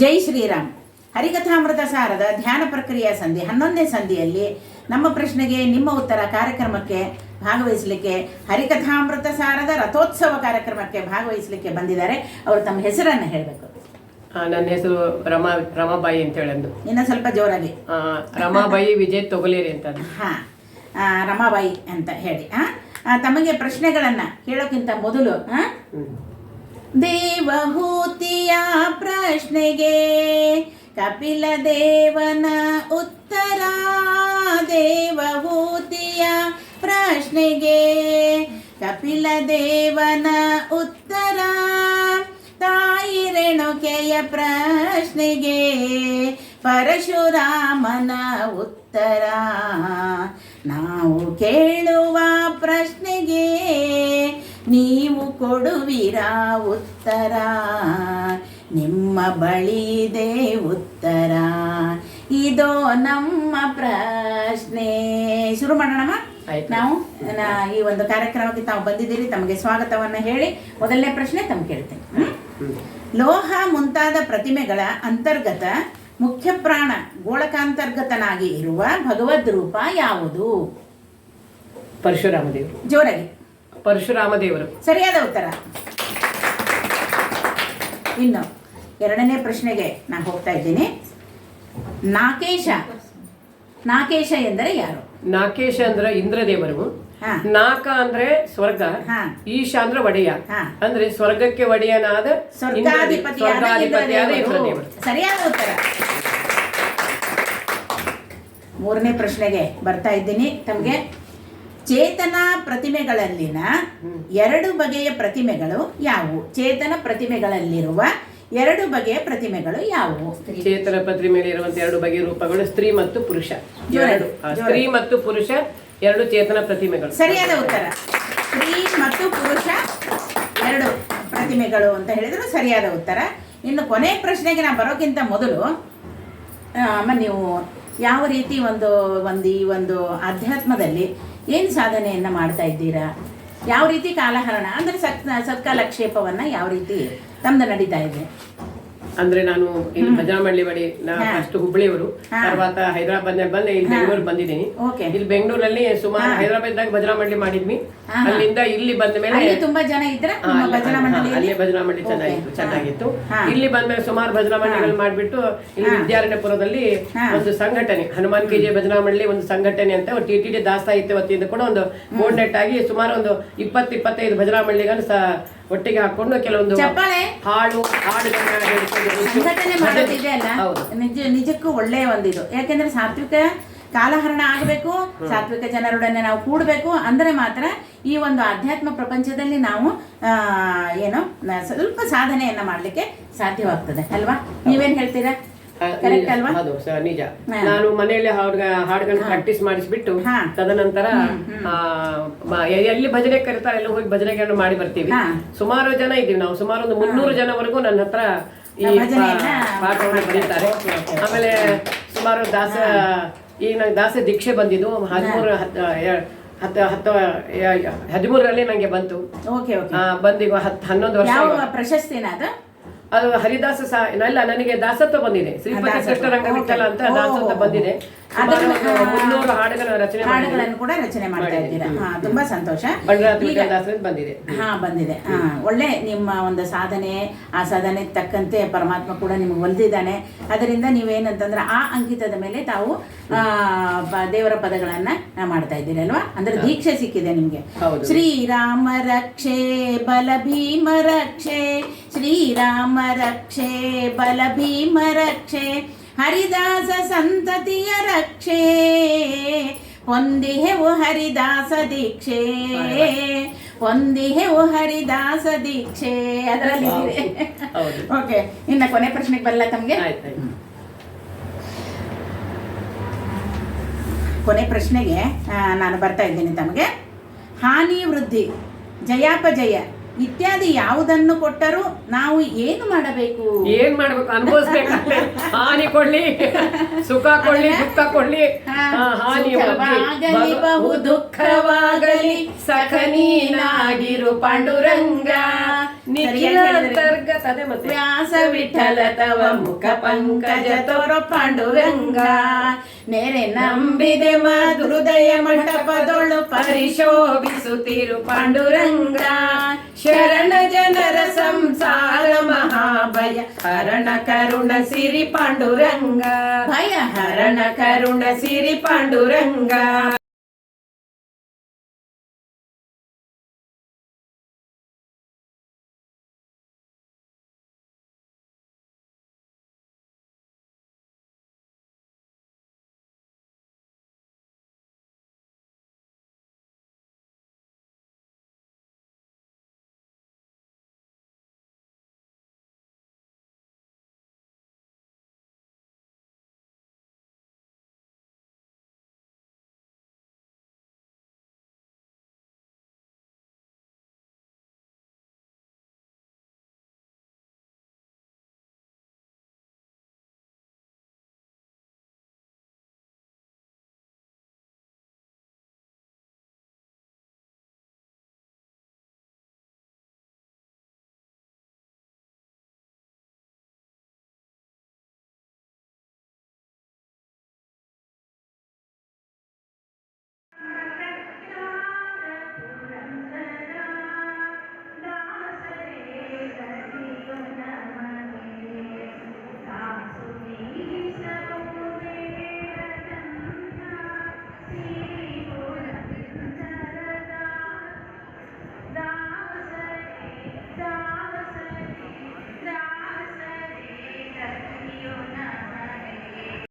ಜೈ ಶ್ರೀರಾಮ್. ಹರಿಕಥಾಮೃತ ಸಾರದ ಧ್ಯಾನ ಪ್ರಕ್ರಿಯೆ ಸಂಧಿ ಹನ್ನೊಂದನೇ ಸಂಧಿಯಲ್ಲಿ ನಮ್ಮ ಪ್ರಶ್ನೆಗೆ ನಿಮ್ಮ ಉತ್ತರ ಕಾರ್ಯಕ್ರಮಕ್ಕೆ ಭಾಗವಹಿಸಲಿಕ್ಕೆ ಹರಿಕಥಾಮೃತ ಸಾರದ ರಥೋತ್ಸವ ಕಾರ್ಯಕ್ರಮಕ್ಕೆ ಭಾಗವಹಿಸಲಿಕ್ಕೆ ಬಂದಿದ್ದಾರೆ. ಅವರು ತಮ್ಮ ಹೆಸರನ್ನು ಹೇಳಬೇಕು. ನನ್ನ ಹೆಸರು ರಮಾ ರಮಾಬಾಯಿ ಅಂತ ಹೇಳಂದು. ಇನ್ನ ಸ್ವಲ್ಪ ಜೋರಾಗಿ. ರಮಾಬಾಯಿ ವಿಜಯ್ ತೊಗಲೇರಿ ಅಂತ. ಹಾ ರಮಾಬಾಯಿ ಅಂತ ಹೇಳಿ ತಮಗೆ ಪ್ರಶ್ನೆಗಳನ್ನು ಕೇಳೋಕ್ಕಿಂತ ಮೊದಲು ದೇವಹೂತಿಯ ಪ್ರಶ್ನೆಗೆ ಕಪಿಲ ದೇವನ ಉತ್ತರ ದೇವಹೂತಿಯ ಪ್ರಶ್ನೆಗೆ ಕಪಿಲ ದೇವನ ಉತ್ತರ, ತಾಯಿ ರೇಣುಕೆಯ ಪ್ರಶ್ನೆಗೆ ಪರಶುರಾಮನ ಉತ್ತರ. ನಾವು ಕೇಳುವ ಪ್ರಶ್ನೆಗೆ ನೀವು ಕೊಡುವಿರಾ ಉತ್ತರ? ನಿಮ್ಮ ಬಳಿದೆ ಉತ್ತರ. ಇದೋ ನಮ್ಮ ಪ್ರಶ್ನೆ. ಶುರು ಮಾಡೋಣಮ್ಮ. ನಾವು ಈ ಒಂದು ಕಾರ್ಯಕ್ರಮಕ್ಕೆ ತಾವು ಬಂದಿದ್ದೀರಿ ತಮಗೆ ಸ್ವಾಗತವನ್ನು ಹೇಳಿ ಮೊದಲನೇ ಪ್ರಶ್ನೆ ತಮ್ಮ ಕೇಳ್ತೇನೆ. ಲೋಹ ಮುಂತಾದ ಪ್ರತಿಮೆಗಳ ಅಂತರ್ಗತ ಮುಖ್ಯ ಪ್ರಾಣ ಗೋಳಕಾಂತರ್ಗತನಾಗಿ ಇರುವ ಭಗವದ್ ರೂಪ ಯಾವುದು? ಪರಶುರಾಮ ದೇವರು. ಜೋರಾಗಿ. ಪರಶುರಾಮ ದೇವರು. ಸರಿಯಾದ ಉತ್ತರ. ಇನ್ನು ಎರಡನೇ ಪ್ರಶ್ನೆಗೆ ನಾನು ಹೋಗ್ತಾ ಇದ್ದೀನಿ. ನಾಕೇಶ. ನಾಕೇಶ ಎಂದರೆ ಯಾರು? ನಾಕೇಶ ಅಂದ್ರೆ ಇಂದ್ರದೇವರು. ಹಾ. ನಾಕ ಅಂದ್ರೆ ಸ್ವರ್ಗ. ಹಾ. ಈಶ ಅಂದ್ರೆ ಒಡೆಯ. ಹಾ. ಅಂದ್ರೆ ಸ್ವರ್ಗಕ್ಕೆ ಒಡೆಯನಾದ ಸ್ವರ್ಗಾಧಿಪತಿಯಾದ ಇಂದ್ರದೇವರು. ಇಂದ್ರದೇವರು. ಸರಿಯಾದ ಉತ್ತರ. ಮೂರನೇ ಪ್ರಶ್ನೆಗೆ ಬರ್ತಾ ಇದ್ದೀನಿ. ತಮಗೆ ಚೇತನ ಪ್ರತಿಮೆಗಳಲ್ಲಿನ ಎರಡು ಬಗೆಯ ಪ್ರತಿಮೆಗಳು ಯಾವುವು? ಚೇತನ ಪ್ರತಿಮೆಗಳಲ್ಲಿರುವ ಎರಡು ಬಗೆಯ ಪ್ರತಿಮೆಗಳು ಯಾವುವು? ಚೇತನ ಪ್ರತಿಮೆಯಲ್ಲಿರುವಂತಹ ಎರಡು ಬಗೆಯ ರೂಪಗಳು ಸ್ತ್ರೀ ಮತ್ತು ಪುರುಷ. ಎರಡು. ಸ್ತ್ರೀ ಮತ್ತು ಪುರುಷ ಎರಡು ಚೇತನ ಪ್ರತಿಮೆಗಳು. ಸರಿಯಾದ ಉತ್ತರ. ಸ್ತ್ರೀ ಮತ್ತು ಪುರುಷ ಎರಡು ಪ್ರತಿಮೆಗಳು ಅಂತ ಹೇಳಿದ್ರು ಸರಿಯಾದ ಉತ್ತರ. ಇನ್ನು ಕೊನೆ ಪ್ರಶ್ನೆಗೆ ನಾನು ಬರೋಕ್ಕಿಂತ ಮೊದಲು ಅಮ್ಮ ನೀವು ಯಾವ ರೀತಿ ಒಂದು ಒಂದು ಈ ಒಂದು ಅಧ್ಯಾತ್ಮದಲ್ಲಿ ಏನು ಸಾಧನೆಯನ್ನು ಮಾಡ್ತಾ ಇದ್ದೀರಾ? ಯಾವ ರೀತಿ ಕಾಲಹರಣ? ಅಂದರೆ ಸತ್ ಸತ್ಕಾಲಕ್ಷೇಪವನ್ನು ಯಾವ ರೀತಿ ತಮ್ದು ನಡೀತಾ ಇದೆ? ಅಂದ್ರೆ ನಾನು ಇಲ್ಲಿ ಬಜರಂಬಳ್ಳಿ ಬಳಿ ಫಸ್ಟ್ ಹುಬ್ಬಳ್ಳಿಯವರು ತರ್ವಾತ ಹೈದರಾಬಾದ್ನಲ್ಲಿ ಬಂದೆ ಇಲ್ಲಿ ಬೆಂಗಳೂರು ಬಂದಿದ್ದೀನಿ. ಇಲ್ಲಿ ಬೆಂಗಳೂರಲ್ಲಿ ಸುಮಾರು ಹೈದರಾಬಾದ್ ದಾಗ ಮಾಡಿದ್ವಿ. ಅಲ್ಲಿಂದ ಇಲ್ಲಿ ಬಂದ ಮೇಲೆ ತುಂಬಾ ಜನ ಇದ್ರೆ ಅಲ್ಲೇ ಬಜರಂಬಳ್ಳಿ ಚೆನ್ನಾಗಿತ್ತು ಚೆನ್ನಾಗಿತ್ತು. ಇಲ್ಲಿ ಬಂದ ಮೇಲೆ ಸುಮಾರು ಬಜರಂಬಳ್ಳಿಗಳು ಮಾಡಿಬಿಟ್ಟು ಇಲ್ಲಿ ವಿದ್ಯಾರಣ್ಯಪುರದಲ್ಲಿ ಒಂದು ಸಂಘಟನೆ ಹನುಮಾನ್ ಕೆ ಜೆ ಒಂದು ಸಂಘಟನೆ ಅಂತ ಟಿ ಟಿ ಡಿ ದಾಸ್ತಾಹಿತ್ಯ ವತಿಯಿಂದ ಕೂಡ ಒಂದು ಕೋರ್ಡಿನೇಟ್ ಆಗಿ ಸುಮಾರು ಒಂದು ಇಪ್ಪತ್ತು ಇಪ್ಪತ್ತೈದು ಸಹ ಒಟ್ಟಿಗೆ ಹಾಕೊಂಡು ಕೆಲವೊಂದು ಚಪ್ಪಾಳೆ. ಹಾಡು ನಿಜ ನಿಜಕ್ಕೂ ಒಳ್ಳೆಯ ಒಂದಿದು. ಯಾಕೆಂದ್ರೆ ಸಾತ್ವಿಕ ಕಾಲಹರಣ ಆಗಬೇಕು ಸಾತ್ವಿಕ ಜನರೊಡನೆ ನಾವು ಕೂಡಬೇಕು ಅಂದ್ರೆ ಮಾತ್ರ ಈ ಒಂದು ಆಧ್ಯಾತ್ಮ ಪ್ರಪಂಚದಲ್ಲಿ ನಾವು ಆ, ಏನು ಸ್ವಲ್ಪ ಸಾಧನೆಯನ್ನ ಮಾಡಲಿಕ್ಕೆ ಸಾಧ್ಯವಾಗ್ತದೆ. ಅಲ್ವಾ? ನೀವೇನು ಹೇಳ್ತೀರಾ? ಆ, ಕರೆಕ್ಟ್ ನಿಜ. ನಾನು ಮನೆಯಲ್ಲಿ ಹಾಡುಗ ಹಾಡುಗಳನ್ನ ಪ್ರಾಕ್ಟೀಸ್ ಮಾಡಿಸ್ಬಿಟ್ಟು ತದನಂತರ ಎಲ್ಲಿ ಭಜನೆ ಕರೀತಾರೆ ಎಲ್ಲ ಹೋಗಿ ಭಜನೆಗಳನ್ನು ಮಾಡಿ ಬರ್ತೀವಿ. ಸುಮಾರು ಜನ ಇದೀವಿ ನಾವು ಸುಮಾರು ಒಂದು ಮುನ್ನೂರು ಜನವರೆಗೂ ನನ್ನ ಹತ್ರ ಈ ಪಾಠವನ್ನು ಬರೀತಾರೆ. ಆಮೇಲೆ ಸುಮಾರು ದಾಸ ಈ ನಂಗೆ ದಾಸ ದೀಕ್ಷೆ ಬಂದಿದ್ದು ಹದಿಮೂರು ಹತ್ತು ಹತ್ತು ಹದಿಮೂರರಲ್ಲಿ ನಂಗೆ ಬಂತು. ಬಂದೀಗ ಹತ್ತು ಹನ್ನೊಂದು ವರ್ಷ. ಪ್ರಶಸ್ತಿನ ಅದು? ಅದು ಹರಿದಾಸ ಸಹ ಇಲ್ಲ ನನಗೆ ದಾಸತ್ವ ಬಂದಿದೆ. ಶ್ರೀಪತಿ. ಕೃಷ್ಣರಂಗ ವಿಠಲ ಅಂತ ದಾಸತ್ವ ಬಂದಿದೆ. ಮುನ್ನೂರು ಹಾಡುಗಳ ರಚನೆ ಮಾಡಿದ್ದೀನಿ. ಹಾಡುಗಳನ್ನು ಕೂಡ ರಚನೆ ಮಾಡ್ತಾ ಇದ್ದೀರಾ? ಹಾ ತುಂಬಾ ಸಂತೋಷ. ಬಂದಿದೆ. ಹಾ ಬಂದಿದೆ. ಹಾ ಒಳ್ಳೆ ನಿಮ್ಮ ಒಂದು ಸಾಧನೆ ಆ ಸಾಧನೆ ತಕ್ಕಂತೆ ಪರಮಾತ್ಮ ಕೂಡ ನಿಮ್ಗೆ ಒಲ್ದಿದ್ದಾನೆ ಅದರಿಂದ ನೀವೇನಂತಂದ್ರೆ ಆ ಅಂಕಿತದ ಮೇಲೆ ತಾವು ಆ, ದೇವರ ಪದಗಳನ್ನ ಮಾಡ್ತಾ ಇದ್ದೀರಿ ಅಲ್ವಾ? ಅಂದ್ರೆ ದೀಕ್ಷೆ ಸಿಕ್ಕಿದೆ ನಿಮ್ಗೆ. ಶ್ರೀರಾಮ ರಕ್ಷೆ ಬಲ ಭೀಮ ರಕ್ಷೆ ಶ್ರೀರಾಮ ರಕ್ಷೆ ಬಲ ಭೀಮ ರಕ್ಷೆ ಹರಿದಾಸ ಸಂತತಿಯ ರಕ್ಷೆ. ಹೊಂದಿಹೆವು ಹರಿದಾಸ ದೀಕ್ಷೆ. ಹೊಂದಿಹೆವು ಹರಿದಾಸ ದೀಕ್ಷೆ. ಅದರಲ್ಲಿ ಓಕೆ ಇನ್ನ ಕೊನೆ ಪ್ರಶ್ನೆಗೆ ಬರಲ್ಲ ತಮಗೆ? ಕೊನೆ ಪ್ರಶ್ನೆಗೆ ನಾನು ಬರ್ತಾ ಇದ್ದೀನಿ ತಮಗೆ. ಹಾನಿ ವೃದ್ಧಿ. ಜಯಾಪಜಯ. ಇತ್ಯಾದಿ ಯಾವುದನ್ನು ಕೊಟ್ಟರೂ ನಾವು ಏನು ಮಾಡಬೇಕು? ಏನ್ ಮಾಡಬೇಕು? ಅನುಭವಿಸಬೇಕು ಹಾನಿ ಕೊಡ್ಲಿ ಸುಖ ಕೊಡ್ಲಿ ದುಃಖ ಕೊಡ್ಲಿ. ಹಾನಿ ಸುಖವಾಗಲಿ ಬಹು ದುಃಖವಾಗಲಿ ಸಖ ನೀನಾಗಿರು ಪಾಂಡುರಂಗ. ವ್ಯಾಸ ವಿಠಲ ತವ ಮುಖ ಪಂಕಜ ತೋರ ಪಾಂಡುರಂಗ. ನೆರೆ ನಂಬಿದೆ ಹೃದಯ ಮಂಟಪದೊಳು ಪರಿಶೋಭಿಸುತ್ತಿರು ಪಾಂಡುರಂಗ. శరణ జనర సంసార మహాభయ హరణ కరుణ సిరి పాండురంగ భయ. హరణ కరుణ సిరి పాండురంగ.